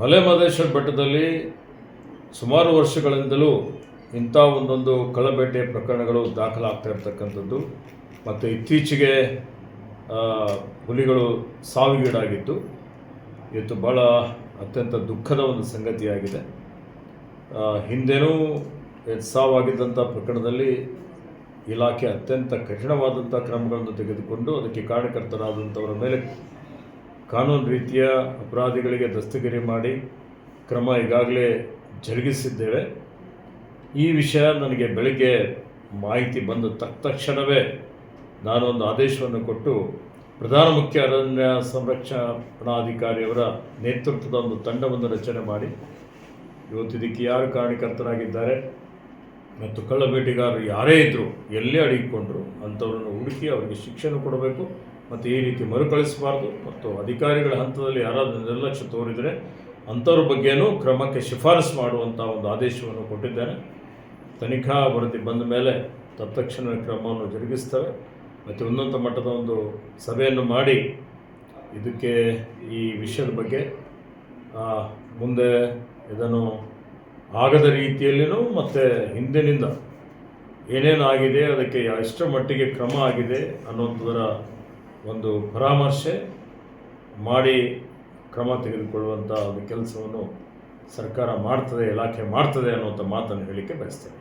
ಮಲೆ ಮಹದೇಶ್ವರ ಬೆಟ್ಟದಲ್ಲಿ ಸುಮಾರು ವರ್ಷಗಳಿಂದಲೂ ಇಂಥ ಒಂದೊಂದು ಕಳ್ಳಬೇಟೆ ಪ್ರಕರಣಗಳು ದಾಖಲಾಗ್ತಾ ಇರ್ತಕ್ಕಂಥದ್ದು. ಮತ್ತು ಇತ್ತೀಚೆಗೆ ಹುಲಿಗಳು ಸಾವಿಗೀಡಾಗಿದ್ದು ಇವತ್ತು ಭಾಳ ಅತ್ಯಂತ ದುಃಖದ ಒಂದು ಸಂಗತಿಯಾಗಿದೆ. ಹಿಂದೆನೂ ಸಾವಾಗಿದ್ದಂಥ ಪ್ರಕರಣದಲ್ಲಿ ಇಲಾಖೆ ಅತ್ಯಂತ ಕಠಿಣವಾದಂಥ ಕ್ರಮಗಳನ್ನು ತೆಗೆದುಕೊಂಡು ಅದಕ್ಕೆ ಕಾರ್ಯಕರ್ತರಾದಂಥವರ ಮೇಲೆ ಕಾನೂನು ರೀತಿಯ ಅಪರಾಧಿಗಳಿಗೆ ದಸ್ತಗಿರಿ ಮಾಡಿ ಕ್ರಮ ಈಗಾಗಲೇ ಜರುಗಿಸಿದ್ದೇವೆ. ಈ ವಿಷಯ ನನಗೆ ಬೆಳಗ್ಗೆ ಮಾಹಿತಿ ಬಂದ ತಕ್ಷಣವೇ ನಾನೊಂದು ಆದೇಶವನ್ನು ಕೊಟ್ಟು ಪ್ರಧಾನ ಮುಖ್ಯ ಅರಣ್ಯ ಸಂರಕ್ಷಣಾಧಿಕಾರಿಯವರ ನೇತೃತ್ವದ ಒಂದು ತಂಡವನ್ನು ರಚನೆ ಮಾಡಿ. ಇವತ್ತು ಇದಕ್ಕೆ ಯಾರು ಕಾರಣಕರ್ತರಾಗಿದ್ದಾರೆ ಮತ್ತು ಕಳ್ಳಬೇಟೆಗಾರರು ಯಾರೇ ಇದ್ದರು ಎಲ್ಲೇ ಅಡಗಿಕೊಂಡ್ರು ಅಂಥವ್ರನ್ನು ಹುಡುಕಿ ಅವರಿಗೆ ಶಿಕ್ಷಣ ಕೊಡಬೇಕು. ಮತ್ತು ಈ ರೀತಿ ಮರುಕಳಿಸಬಾರ್ದು. ಮತ್ತು ಅಧಿಕಾರಿಗಳ ಹಂತದಲ್ಲಿ ಯಾರಾದರೂ ನಿರ್ಲಕ್ಷ್ಯ ತೋರಿದರೆ ಅಂಥವ್ರ ಬಗ್ಗೆನೂ ಕ್ರಮಕ್ಕೆ ಶಿಫಾರಸು ಮಾಡುವಂಥ ಒಂದು ಆದೇಶವನ್ನು ಕೊಟ್ಟಿದ್ದಾರೆ. ತನಿಖಾ ವರದಿ ಬಂದ ಮೇಲೆ ತತ್ಕ್ಷಣ ಕ್ರಮವನ್ನು ಜರುಗಿಸ್ತವೆ. ಮತ್ತು ಉನ್ನತ ಮಟ್ಟದ ಒಂದು ಸಭೆಯನ್ನು ಮಾಡಿ ಇದಕ್ಕೆ ಈ ವಿಷಯದ ಬಗ್ಗೆ ಮುಂದೆ ಇದನ್ನು ಆಗದ ರೀತಿಯಲ್ಲಿನೂ ಮತ್ತು ಹಿಂದಿನಿಂದ ಏನೇನು ಆಗಿದೆ ಅದಕ್ಕೆ ಎಷ್ಟರ ಮಟ್ಟಿಗೆ ಕ್ರಮ ಆಗಿದೆ ಅನ್ನೋಂಥದರ ಒಂದು ಪರಾಮರ್ಶೆ ಮಾಡಿ ಕ್ರಮ ತೆಗೆದುಕೊಳ್ಳುವಂಥ ಒಂದು ಕೆಲಸವನ್ನು ಸರ್ಕಾರ ಮಾಡ್ತದೆ, ಇಲಾಖೆ ಮಾಡ್ತದೆ ಅನ್ನುವಂಥ ಮಾತನ್ನು ಹೇಳಲಿಕ್ಕೆ ಬಯಸ್ತೇನೆ.